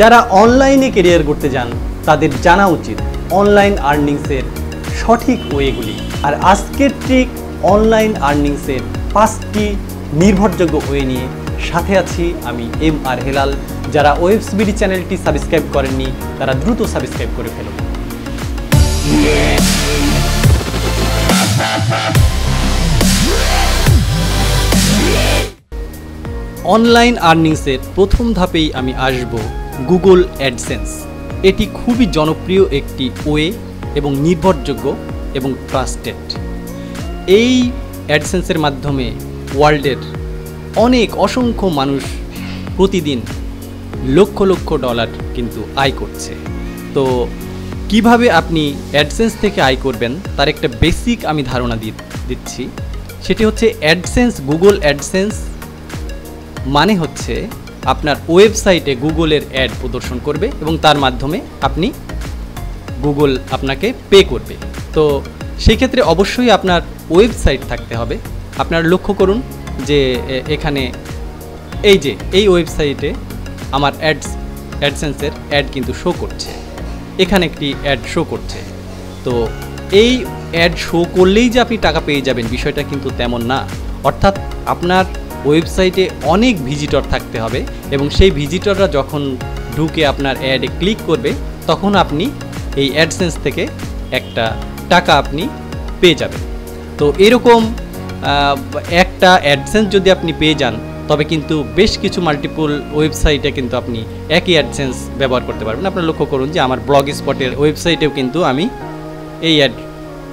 যারা অনলাইনে কেরিয়ার করতে যান, তাদের জানা উচিত অনলাইন আর্নিংসের সঠিক ওয়েগুলি। আর আজকের ট্রিক অনলাইন আর্নিংসের পাঁচটি নির্ভরযোগ্য ওয়ে নিয়ে সাথে আছি আমি এম আর হেলাল। যারা ওয়েবসবিডি চ্যানেলটি সাবস্ক্রাইব করেননি, তারা দ্রুত সাবস্ক্রাইব করে ফেলুন অনলাইন আর্নিংসের প্রথম ধাপেই আমি আসব গুগল অ্যাডসেন্স। এটি খুবই জনপ্রিয় একটি ওয়ে এবং নির্ভরযোগ্য এবং ট্রাস্টেড। এই অ্যাডসেন্সের মাধ্যমে ওয়ার্ল্ডের অনেক অসংখ্য মানুষ প্রতিদিন লক্ষ লক্ষ ডলার কিন্তু আয় করছে। তো কীভাবে আপনি অ্যাডসেন্স থেকে আয় করবেন, তার একটা বেসিক আমি ধারণা দিচ্ছি। সেটি হচ্ছে অ্যাডসেন্স, গুগল অ্যাডসেন্স মানে হচ্ছে আপনার ওয়েবসাইটে গুগলের অ্যাড প্রদর্শন করবে এবং তার মাধ্যমে আপনি গুগল আপনাকে পে করবে। তো সেই ক্ষেত্রে অবশ্যই আপনার ওয়েবসাইট থাকতে হবে। আপনার লক্ষ্য করুন যে এখানে এই যে, এই ওয়েবসাইটে আমার অ্যাডস, অ্যাডসেন্সের অ্যাড কিন্তু শো করছে। এখানে একটি অ্যাড শো করছে। তো এই অ্যাড শো করলেই যে আপনি টাকা পেয়ে যাবেন, বিষয়টা কিন্তু তেমন না। অর্থাৎ আপনার ওয়েবসাইটে অনেক ভিজিটর থাকতে হবে এবং সেই ভিজিটররা যখন ঢুকে আপনার অ্যাডে ক্লিক করবে, তখন আপনি এই অ্যাডসেন্স থেকে একটা টাকা আপনি পেয়ে যাবেন। তো এরকম একটা অ্যাডসেন্স যদি আপনি পেয়ে যান, তবে কিন্তু বেশ কিছু মাল্টিপল ওয়েবসাইটে কিন্তু আপনি একই অ্যাডসেন্স ব্যবহার করতে পারবেন। আপনার লক্ষ্য করুন যে আমার ব্লগ স্পটের ওয়েবসাইটেও কিন্তু আমি এই অ্যাড,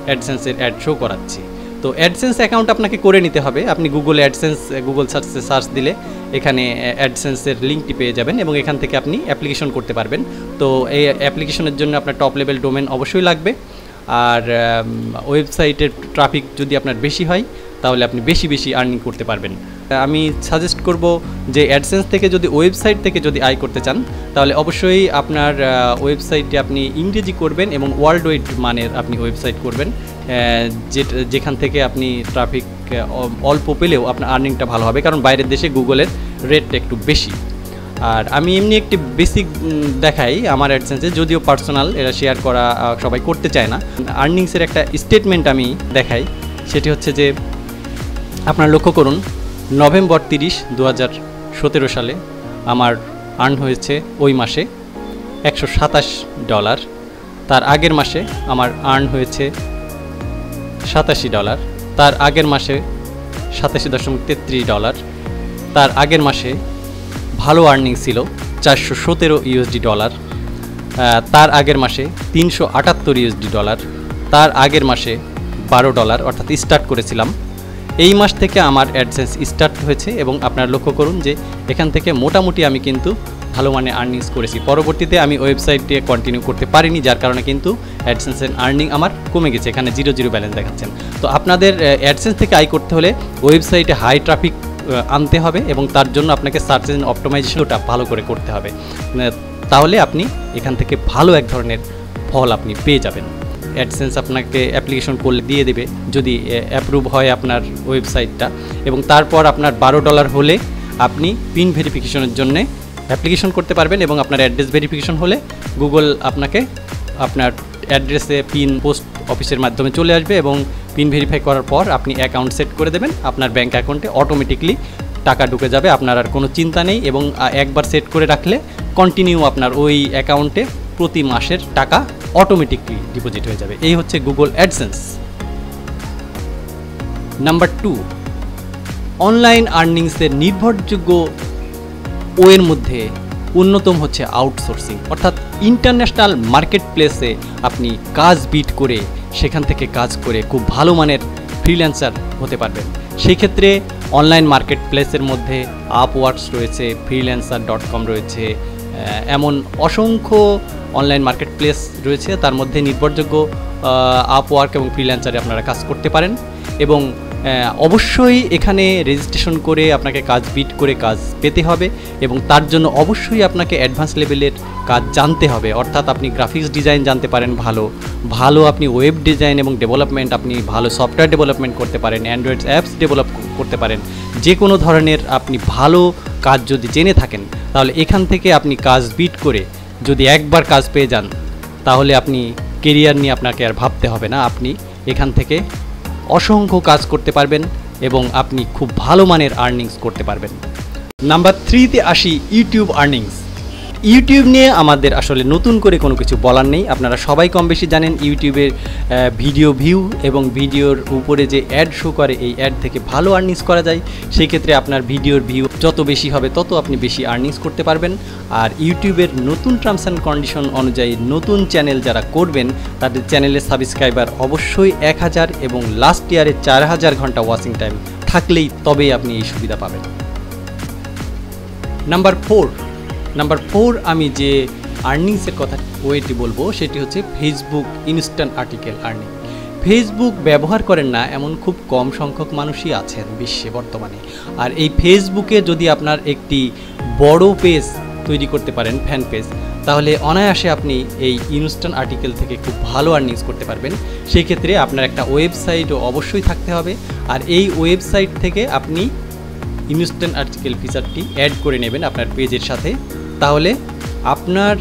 অ্যাডসেন্সের অ্যাড শো করাচ্ছি। তো অ্যাডসেন্স অ্যাকাউন্ট আপনাকে করে নিতে হবে। আপনি গুগল অ্যাডসেন্স গুগল সার্চে সার্চ দিলে এখানে অ্যাডসেন্সের লিঙ্কটি পেয়ে যাবেন এবং এখান থেকে আপনি অ্যাপ্লিকেশন করতে পারবেন। তো এই অ্যাপ্লিকেশনের জন্য আপনার টপ লেভেল ডোমেন অবশ্যই লাগবে। আর ওয়েবসাইটের ট্রাফিক যদি আপনার বেশি হয় তাহলে আপনি বেশি বেশি আর্নিং করতে পারবেন। আমি সাজেস্ট করব যে অ্যাডসেন্স থেকে যদি ওয়েবসাইট থেকে যদি আয় করতে চান, তাহলে অবশ্যই আপনার ওয়েবসাইটে আপনি ইংরেজি করবেন এবং ওয়ার্ল্ড ওয়াইড মানের আপনি ওয়েবসাইট করবেন যেখান থেকে আপনি ট্রাফিক অল্প পেলেও আপনার আর্নিংটা ভালো হবে। কারণ বাইরের দেশে গুগলের রেটটা একটু বেশি। আর আমি এমনি একটি বেসিক দেখাই আমার অ্যাডসেন্সে যদিও পার্সোনাল এরা শেয়ার করা সবাই করতে চায় না। আর্নিংসের একটা স্টেটমেন্ট আমি দেখাই, সেটি হচ্ছে যে আপনার লক্ষ্য করুন, নভেম্বর তিরিশ দু হাজার সতেরো সালে আমার আর্ন হয়েছে ওই মাসে একশো সাতাশ ডলার। তার আগের মাসে আমার আর্ন হয়েছে সাতাশি ডলার। তার আগের মাসে সাতাশি দশমিক তেত্রিশ ডলার। তার আগের মাসে ভালো আর্নিং ছিল চারশো সতেরো ইউএসডি ডলার। তার আগের মাসে তিনশো আটাত্তর ইউএসডি ডলার। তার আগের মাসে বারো ডলার, অর্থাৎ স্টার্ট করেছিলাম এই মাস থেকে আমার অ্যাডসেন্স স্টার্ট হয়েছে এবং আপনারা লক্ষ্য করুন যে এখান থেকে মোটামুটি আমি কিন্তু ভালো মানে আর্নিংস করেছি। পরবর্তীতে আমি ওয়েবসাইটে কন্টিনিউ করতে পারিনি, যার কারণে কিন্তু অ্যাডসেন্সের আর্নিং আমার কমে গেছে। এখানে জিরো জিরো ব্যালেন্স দেখাচ্ছেন। তো আপনাদের অ্যাডসেন্স থেকে আয় করতে হলে ওয়েবসাইটে হাই ট্রাফিক আনতে হবে এবং তার জন্য আপনাকে সার্চ ইঞ্জিন অপটোমাইজেশনটা ভালো করে করতে হবে। তাহলে আপনি এখান থেকে ভালো এক ধরনের ফল আপনি পেয়ে যাবেন। অ্যাডসেন্স আপনাকে অ্যাপ্লিকেশন করলে দিয়ে দেবে, যদি অ্যাপ্রুভ হয় আপনার ওয়েবসাইটটা এবং তারপর আপনার বারো ডলার হলে আপনি পিন ভেরিফিকেশনের জন্যে অ্যাপ্লিকেশন করতে পারবেন এবং আপনার অ্যাড্রেস ভেরিফিকেশন হলে গুগল আপনাকে আপনার অ্যাড্রেসে পিন পোস্ট অফিসের মাধ্যমে চলে আসবে এবং পিন ভেরিফাই করার পর আপনি অ্যাকাউন্ট সেট করে দেবেন। আপনার ব্যাঙ্ক অ্যাকাউন্টে অটোমেটিকলি টাকা ঢুকে যাবে, আপনার আর কোনো চিন্তা নেই এবং একবার সেট করে রাখলে কন্টিনিউ আপনার ওই অ্যাকাউন্টে প্রতি মাসের টাকা অটোমেটিকলি ডিপোজিট হয়ে যাবে। এই হচ্ছে Google AdSense number two online আর্নিংসের নির্ভরযোগ্য ওয়ের মধ্যে অন্যতম হচ্ছে আউটসোর্সিং অর্থাৎ ইন্টারন্যাশনাল মার্কেট প্লেসে আপনি কাজ বিট করে সেখান থেকে কাজ করে খুব ভালো মানের ফ্রিল্যান্সার হতে পারবেন। সেই ক্ষেত্রে অনলাইন মার্কেট প্লেসের মধ্যে আপওয়ার্কস রয়েছে ফ্রিল্যান্সার ডট কম রয়েছে এমন অসংখ্য অনলাইন মার্কেট প্লেস রয়েছে, তার মধ্যে নির্ভরযোগ্য আপওয়ার্ক এবং ফ্রিল্যান্সারে আপনারা কাজ করতে পারেন এবং অবশ্যই এখানে রেজিস্ট্রেশন করে আপনাকে কাজ বিট করে কাজ পেতে হবে এবং তার জন্য অবশ্যই আপনাকে অ্যাডভান্স লেভেলের কাজ জানতে হবে। অর্থাৎ আপনি গ্রাফিক্স ডিজাইন জানতে পারেন ভালো ভালো আপনি ওয়েব ডিজাইন এবং ডেভেলপমেন্ট আপনি ভালো সফটওয়্যার ডেভেলপমেন্ট করতে পারেন অ্যান্ড্রয়েড অ্যাপস ডেভেলপ করতে পারেন। যে কোনো ধরনের আপনি ভালো কাজ যদি জেনে থাকেন, তাহলে এখান থেকে আপনি কাজ বিট করে যদি একবার কাজ পেয়ে যান, তাহলে আপনি কেরিয়ার নিয়ে আপনাকে আর ভাবতে হবে না। আপনি এখান থেকে অসংখ্য কাজ করতে পারবেন এবং আপনি খুব ভালো মানের আর্নিংস করতে পারবেন। নাম্বার থ্রিতে আসি ইউটিউব আর্নিংস ইউটিউব নিয়ে আমাদের আসলে নতুন করে কোনো কিছু বলার নেই। আপনারা সবাই কম বেশি জানেন ইউটিউবের ভিডিও ভিউ এবং ভিডিওর উপরে যে অ্যাড শো করে, এই অ্যাড থেকে ভালো আর্নিংস করা যায়। সেই ক্ষেত্রে আপনার ভিডিওর ভিউ যত বেশি হবে, তত আপনি বেশি আর্নিংস করতে পারবেন। আর ইউটিউবের নতুন টার্মস অ্যান্ড কন্ডিশন অনুযায়ী নতুন চ্যানেল যারা করবেন, তাদের চ্যানেলের সাবস্ক্রাইবার অবশ্যই এক হাজার এবং লাস্ট ইয়ারে চার হাজার ঘণ্টা ওয়াচিং টাইম থাকলেই তবেই আপনি এই সুবিধা পাবেন। নাম্বার ফোর নাম্বার ফোর আমি যে আর্নিংসের কথা ওয়েটি বলব, সেটি হচ্ছে Facebook instant article earning Facebook ব্যবহার করেন না, এমন খুব কম সংখ্যক মানুষই আছেন বিশ্বে বর্তমানে। আর এই ফেসবুকে যদি আপনার একটি বড় পেজ তৈরি করতে পারেন ফ্যান পেজ তাহলে অনায়াসে আপনি এই ইনস্ট্যান্ট আর্টিকেল থেকে খুব ভালো আর্নিংস করতে পারবেন। সেই ক্ষেত্রে আপনার একটা ওয়েবসাইটও অবশ্যই থাকতে হবে। আর এই ওয়েবসাইট থেকে আপনি ইনস্ট্যান্ট আর্টিকেল ফিচারটি অ্যাড করে নেবেন আপনার পেজের সাথে। তাহলে আপনার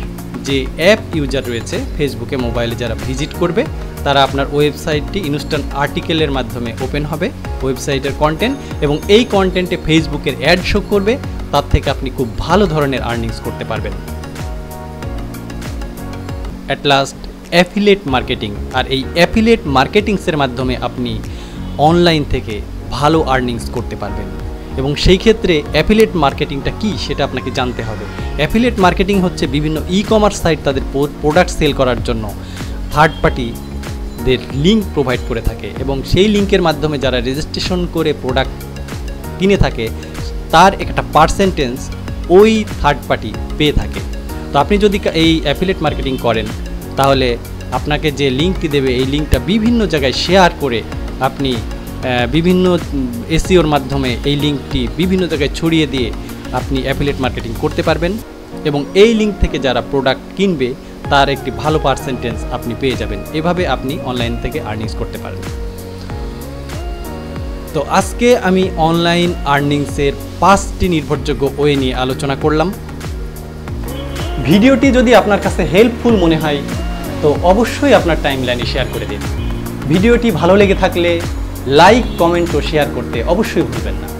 যে অ্যাপ ইউজার রয়েছে ফেসবুকে মোবাইলে যারা ভিজিট করবে, তারা আপনার ওয়েবসাইটটি ইনস্ট্যান্ট আর্টিকেলের মাধ্যমে ওপেন হবে, ওয়েবসাইটের কন্টেন্ট এবং এই কন্টেন্টে ফেসবুকের অ্যাড শো করবে, তার থেকে আপনি খুব ভালো ধরনের আর্নিংস করতে পারবেন। অ্যাট লাস্ট অ্যাফিলেট মার্কেটিং আর এই অ্যাফিলেট মার্কেটিংসের মাধ্যমে আপনি অনলাইন থেকে ভালো আর্নিংস করতে পারবেন। এবং সেই ক্ষেত্রে অ্যাফিলেট মার্কেটিংটা কি সেটা আপনাকে জানতে হবে। অ্যাফিলেট মার্কেটিং হচ্ছে বিভিন্ন ই কমার্স সাইট তাদের প্রোডাক্ট সেল করার জন্য থার্ড পার্টিদের লিঙ্ক প্রোভাইড করে থাকে এবং সেই লিঙ্কের মাধ্যমে যারা রেজিস্ট্রেশন করে প্রোডাক্ট কিনে থাকে, তার একটা পার্সেন্টেজ ওই থার্ড পার্টি পেয়ে থাকে। তো আপনি যদি এই অ্যাফিলেট মার্কেটিং করেন, তাহলে আপনাকে যে লিঙ্কটি দেবে, এই লিঙ্কটা বিভিন্ন জায়গায় শেয়ার করে আপনি বিভিন্ন এসিওর মাধ্যমে এই লিঙ্কটি বিভিন্ন জায়গায় ছড়িয়ে দিয়ে আপনি অ্যাফিলেট মার্কেটিং করতে পারবেন এবং এই লিঙ্ক থেকে যারা প্রোডাক্ট কিনবে, তার একটি ভালো পার্সেন্টেজ আপনি পেয়ে যাবেন। এভাবে আপনি অনলাইন থেকে আর্নিংস করতে পারেন তো আজকে আমি অনলাইন আর্নিংসের পাঁচটি নির্ভরযোগ্য ওয়ে নিয়ে আলোচনা করলাম। ভিডিওটি যদি আপনার কাছে হেল্পফুল মনে হয়, তো অবশ্যই আপনার টাইম লাইনে শেয়ার করে দিন। ভিডিওটি ভালো লেগে থাকলে লাইক কমেন্ট ও শেয়ার করতে অবশ্যই ভুলবেন না।